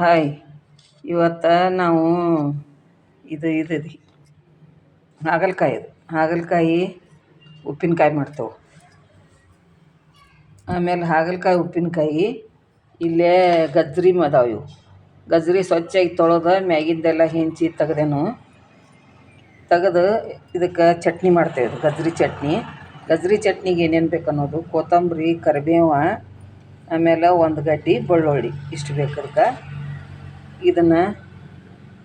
Hi, ಇವತ್ತು ನಾವು ಇದು ಇದು ರೀ ಹಾಗಲಕಾಯಿ ಹಾಗಲಕಾಯಿ ಉಪ್ಪಿನಕಾಯಿ ಮಾಡ್ತೇವೆ. ಆಮೇಲೆ ಹಾಗಲಕಾಯಿ, ಉಪ್ಪಿನಕಾಯಿ, ಇಲ್ಲೇ ಗಜ್ರಿ ಅದಾವೆ ಇವು. ಗಜ್ರಿ ಸ್ವಚ್ಛಾಗಿ ತೊಳೆದು ಮ್ಯಾಗಿಂದೆಲ್ಲ ಹೆಂಚಿ ತೆಗ್ದೇನು. ತೆಗೆದು ಇದಕ್ಕೆ ಚಟ್ನಿ ಮಾಡ್ತೇವೆ ಗಜ್ರಿ ಚಟ್ನಿ. ಗಜ್ರಿ ಚಟ್ನಿಗೆ ಏನೇನು ಬೇಕು ಅನ್ನೋದು, ಕೊತ್ತಂಬರಿ, ಕರಿಬೇವು, ಆಮೇಲೆ ಒಂದು ಗಡ್ಡೆ, ಬೆಳ್ಳುಳ್ಳಿ ಇಷ್ಟು ಬೇಕು ಅದಕ್ಕೆ. ಇದನ್ನು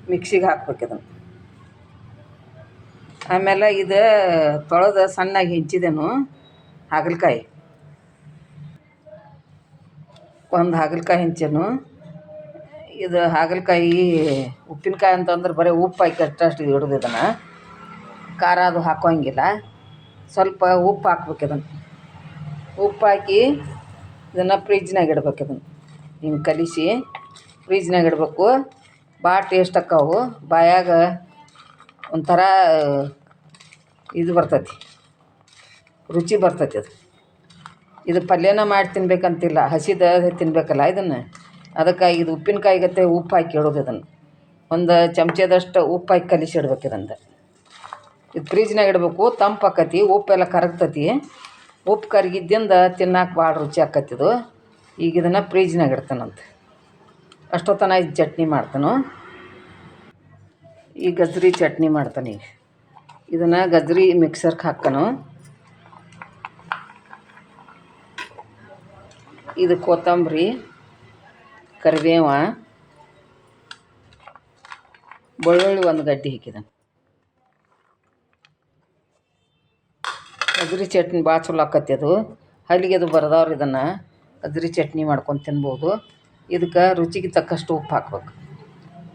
ಮಿಕ್ಸಿಗೆ ಹಾಕ್ಬೇಕು ಇದನ್ನು. ಆಮೇಲೆ ಇದು ತೊಳೆದು ಸಣ್ಣಗೆ ಹೆಂಚಿದೆನು ಹಾಗಲಕಾಯಿ. ಒಂದು ಹಾಗಲಕಾಯಿ ಹೆಂಚೇನು. ಇದು ಹಾಗಲಕಾಯಿ ಉಪ್ಪಿನಕಾಯಿ ಅಂತಂದ್ರೆ ಬರೀ ಉಪ್ಪು ಹಾಕಿ ಅಷ್ಟು ಇಡೋದು ಇದನ್ನು. ಖಾರ ಅದು ಹಾಕೋಂಗಿಲ್ಲ. ಸ್ವಲ್ಪ ಉಪ್ಪು ಹಾಕ್ಬೇಕು ಇದನ್ನು. ಉಪ್ಪು ಹಾಕಿ ಇದನ್ನು ಫ್ರಿಜ್ನಾಗ ಇಡ್ಬೇಕು ಇದನ್ನು. ಹಿಂಗೆ ಕಲಿಸಿ ಫ್ರಿಜ್ನಾಗ ಇಡಬೇಕು. ಭಾಳ ಟೇಸ್ಟ್ ಆಕ್ಕಾವು ಬಾಯಾಗ ಒಂಥರ, ಇದು ಬರ್ತೈತಿ. ರುಚಿ ಬರ್ತೈತಿ ಅದು. ಇದು ಪಲ್ಯನ ಮಾಡಿ ತಿನ್ಬೇಕಂತಿಲ್ಲ. ಹಸಿದ ತಿನ್ನಬೇಕಲ್ಲ ಇದನ್ನು. ಅದಕ್ಕಾಗಿ ಇದು ಉಪ್ಪಿನಕಾಯಿ ಗತೆ ಉಪ್ಪು ಹಾಕಿ ಇಡೋದು ಇದನ್ನು. ಒಂದು ಚಮಚದಷ್ಟು ಉಪ್ಪು ಹಾಕಿ ಕಲಿಸಿ ಇಡ್ಬೇಕು ಇದಂದು ಇದು ಫ್ರಿಜ್ನಾಗ ಇಡಬೇಕು. ತಂಪು ಆಕತಿ, ಉಪ್ಪೆಲ್ಲ ಕರಗ್ತತಿ. ಉಪ್ಪು ಕರಗಿದ್ದಿಂದ ತಿನ್ನಕ್ಕೆ ಭಾಳ ರುಚಿ ಆಕತಿ ಇದು. ಈಗ ಇದನ್ನು ಫ್ರಿಜ್ನಾಗ ಇಡ್ತಾನಂತೆ. ಅಷ್ಟೊತ್ತನ ಇದು ಚಟ್ನಿ ಮಾಡ್ತಾನು. ಈ ಗಜ್ರಿ ಚಟ್ನಿ ಮಾಡ್ತಾನೆ. ಈಗ ಇದನ್ನು ಗಜ್ರಿ ಮಿಕ್ಸರ್ಗೆ ಹಾಕ್ತಾನು. ಇದು ಕೊತ್ತಂಬರಿ, ಕರಿಬೇವ, ಬೆಳ್ಳುಳ್ಳಿ ಒಂದು ಗಡ್ಡೆ ಹಾಕಿದ ಅದ್ರಿ ಚಟ್ನಿ ಭಾಳ ಚಲೋ ಆಕತಿ ಅದು. ಹಲ್ಲಿಗೆ ಅದು ಬರ್ದವ್ರು ಇದನ್ನು ಅದ್ರಿ ಚಟ್ನಿ ಮಾಡ್ಕೊಂಡು ತಿನ್ಬೋದು. ಇದಕ್ಕೆ ರುಚಿಗೆ ತಕ್ಕಷ್ಟು ಉಪ್ಪು ಹಾಕ್ಬೇಕು.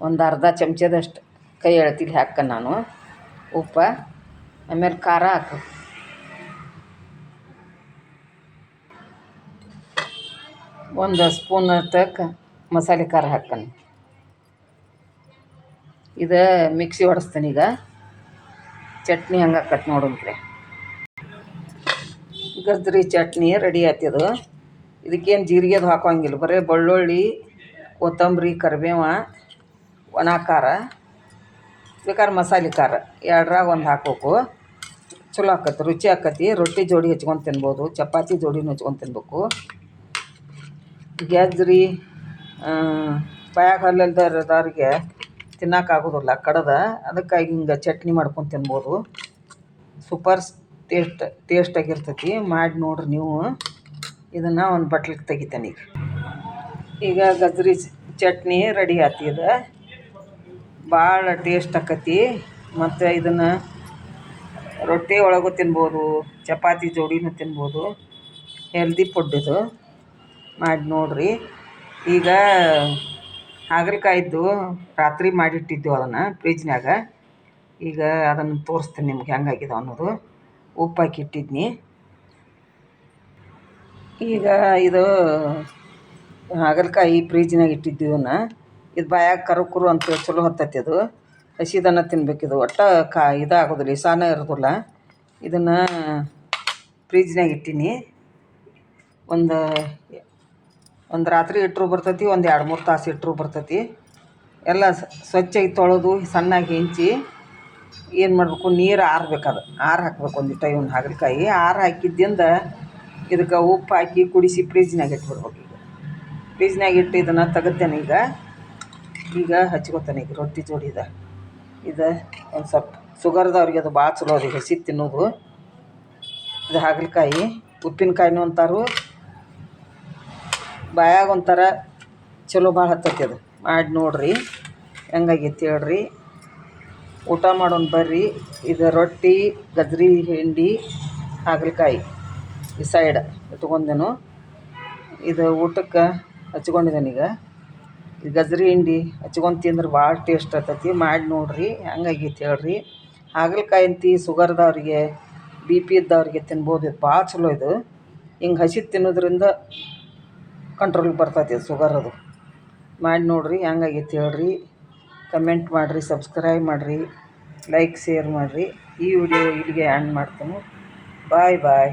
ಒಂದು ಅರ್ಧ ಚಮಚದಷ್ಟು ಕೈ ಎಳ್ತಿಲಿ ಹಾಕ ನಾನು. ಉಪ್ಪು, ಆಮೇಲೆ ಖಾರ ಹಾಕು ಒಂದು ಸ್ಪೂನ್ ತಕ್ಕ ಮಸಾಲೆ ಖಾರ ಹಾಕ್ತಾನೆ ಇದು ಮಿಕ್ಸಿ ಹೊಡೆಸ್ತೀನಿ ಈಗ. ಚಟ್ನಿ ಹಂಗೆ ಕಟ್ ನೋಡಂತ್ರೆ ಗಜ್ರಿ ಚಟ್ನಿ ರೆಡಿ ಆಯ್ತದು ಇದಕ್ಕೇನು ಜೀರಿಗೆ ಅದು ಹಾಕೋಂಗಿಲ್ಲ ಬರೀ ಬೆಳ್ಳುಳ್ಳಿ, ಕೊತ್ತಂಬರಿ, ಕರಿಬೇವ, ಒಣ ಖಾರ, ಬೇಕಾದ್ರೆ ಮಸಾಲೆ ಖಾರ, ಎರಡ್ರಾಗ ಒಂದು ಹಾಕಬೇಕು. ಚಲೋ ಆಕತಿ, ರುಚಿ ಆಕತಿ. ರೊಟ್ಟಿ ಜೋಡಿ ಹಚ್ಕೊಂಡು ತಿನ್ಬೋದು, ಚಪಾತಿ ಜೋಡಿನೂ ಹಚ್ಕೊಂಡು ತಿನ್ಬೇಕು. ಗ್ಯಾಜ್ರಿ ಬಾಯಾಗ ಹಲ್ಲಲ್ದವ್ರಿಗೆ ತಿನ್ನೋಕ್ಕಾಗೋದಿಲ್ಲ ಕಡದ. ಅದಕ್ಕಾಗಿ ಹಿಂಗೆ ಚಟ್ನಿ ಮಾಡ್ಕೊಂಡು ತಿನ್ಬೋದು. ಸೂಪರ್ ಟೇಸ್ಟ್ ಟೇಸ್ಟಾಗಿರ್ತೈತಿ ಮಾಡಿ ನೋಡಿರಿ ನೀವು. ಇದನ್ನು ಒಂದು ಬಟ್ಲಿಗೆ ತೆಗಿತೇನೆ ಈಗ. ಈಗ ಗಜ್ರಿ ಚಟ್ನಿ ರೆಡಿ ಆಯ್ತು ಇದು. ಭಾಳ ಟೇಸ್ಟ್ ಆಕತಿ. ಮತ್ತು ಇದನ್ನು ರೊಟ್ಟಿ ಒಳಗೂ ತಿನ್ಬೋದು, ಚಪಾತಿ ಜೋಡಿನೂ ತಿನ್ಬೋದು. ಹೆಲ್ದಿ ಫುಡ್ ಇದು. ಮಾಡಿ ನೋಡಿರಿ. ಈಗ ಹಾಗಲಕಾಯಿದ್ದು ರಾತ್ರಿ ಮಾಡಿಟ್ಟಿದ್ದೆವು ಅದನ್ನು ಫ್ರಿಜ್ನಾಗ ಈಗ ಅದನ್ನು ತೋರಿಸ್ತೀನಿ ನಿಮ್ಗೆ ಹೆಂಗಾಗಿದೆ ಅನ್ನೋದು. ಉಪ್ಪು ಹಾಕಿ ಇಟ್ಟಿದ್ನಿ. ಈಗ ಇದು ಹಾಗಲಕಾಯಿ ಫ್ರಿಜ್ನಾಗ ಇಟ್ಟಿದ್ದು ಇವನ್ನ. ಇದು ಬಾಯಾಗ ಕರು ಕುರು ಅಂತ ಚಲೋ ಹತ್ತೈತಿ ಅದು. ಹಸಿದನ್ನ ಇದು. ಒಟ್ಟು ಕಾ ಇದಾಗೋದಿಲ್ಲ ಸಾನ ಇರೋದಿಲ್ಲ. ಇದನ್ನು ಫ್ರಿಜ್ನಾಗ ಇಟ್ಟೀನಿ. ಒಂದು ಒಂದು ರಾತ್ರಿ ಇಟ್ಟರು ಬರ್ತೈತಿ, ಒಂದು ಎರಡು ಮೂರು ತಾಸು ಇಟ್ಟರು ಬರ್ತೈತಿ. ಎಲ್ಲ ಸ್ವಚ್ಛಾಗಿ ತೊಳೆದು ಸಣ್ಣಗೆ ಹೆಂಚಿ ಏನು ಮಾಡಬೇಕು, ನೀರು ಅದು. ಆರು ಹಾಕ್ಬೇಕು ಒಂದಿಷ್ಟು ಇವನ್ನ ಹಾಗಲಕಾಯಿ. ಆರು ಹಾಕಿದ್ದಿಂದ ಇದಕ್ಕೆ ಉಪ್ಪು ಹಾಕಿ ಕುಡಿಸಿ ಫ್ರಿಜ್ನಾಗ ಇಟ್ಬಿಡ್ಬೇಕು ಈಗ. ಫ್ರಿಜ್ನಾಗ ಇಟ್ಟು ಇದನ್ನು ತೆಗಿತೇನೆ ಈಗ. ಈಗ ಹಚ್ಕೋತಾನೆ ಈಗ ರೊಟ್ಟಿ ಜೋಡಿದ. ಇದು ಒಂದು ಸ್ವಲ್ಪ ಸುಗರ್ದವ್ರಿಗೆ ಅದು ಭಾಳ ಚಲೋ ಅದು ಹಸಿ ತಿನ್ನೋದು. ಇದು ಹಾಗಲಕಾಯಿ, ಉಪ್ಪಿನಕಾಯಿನೂ ಅಂತಾರು. ಬಾಯಾಗ ಒಂಥರ ಚಲೋ ಭಾಳ ಹತ್ತತಿ ಅದು. ಮಾಡಿ ನೋಡಿರಿ, ಹೆಂಗಾಗೈತಿ ಹೇಳ್ರಿ. ಊಟ ಮಾಡೋಣ ಬರ್ರಿ. ಇದು ರೊಟ್ಟಿ, ಗಜ್ರಿ, ಹಿಂಡಿ, ಹಾಗಲಕಾಯಿ. ಈ ಸೈಡ್ ಇಟ್ಕೊಂಡೆನು ಇದು ಊಟಕ್ಕೆ ಹಚ್ಕೊಂಡಿದ್ದೇನೆ ಈಗ. ಈ ಗಜ್ರಿ ಹಿಂಡಿ ಹಚ್ಕೊಂಡು ತಿಂದ್ರೆ ಭಾಳ ಟೇಸ್ಟ್ ಆಗ್ತೈತಿ ಮಾಡಿ ನೋಡಿರಿ, ಹೆಂಗಾಗೈತಿ ಹೇಳ್ರಿ. ಹಾಗಲಕಾಯಿ ಅಂತಿ ಸುಗರ್ದವ್ರಿಗೆ ಬಿ ಪಿ ಇದ್ದವ್ರಿಗೆ ತಿನ್ಬೋದು. ಇದು ಭಾಳ ಚಲೋ ಇದು. ಹಿಂಗೆ ಹಸಿ ತಿನ್ನೋದ್ರಿಂದ ಕಂಟ್ರೋಲ್ಗೆ ಬರ್ತೈತಿ ಸುಗರ್ ಅದು. ಮಾಡಿ ನೋಡಿರಿ, ಹೆಂಗಾಗೈತಿ ಹೇಳ್ರಿ. ಕಮೆಂಟ್ ಮಾಡಿರಿ ಸಬ್ಸ್ಕ್ರೈಬ್ ಮಾಡಿರಿ. ಲೈಕ್ ಶೇರ್ ಮಾಡಿರಿ. ಈ ವಿಡಿಯೋ ಇಲ್ಲಿಗೆ ಆ್ಯಂಡ್ ಮಾಡ್ತೀನಿ. ಬಾಯ್ ಬಾಯ್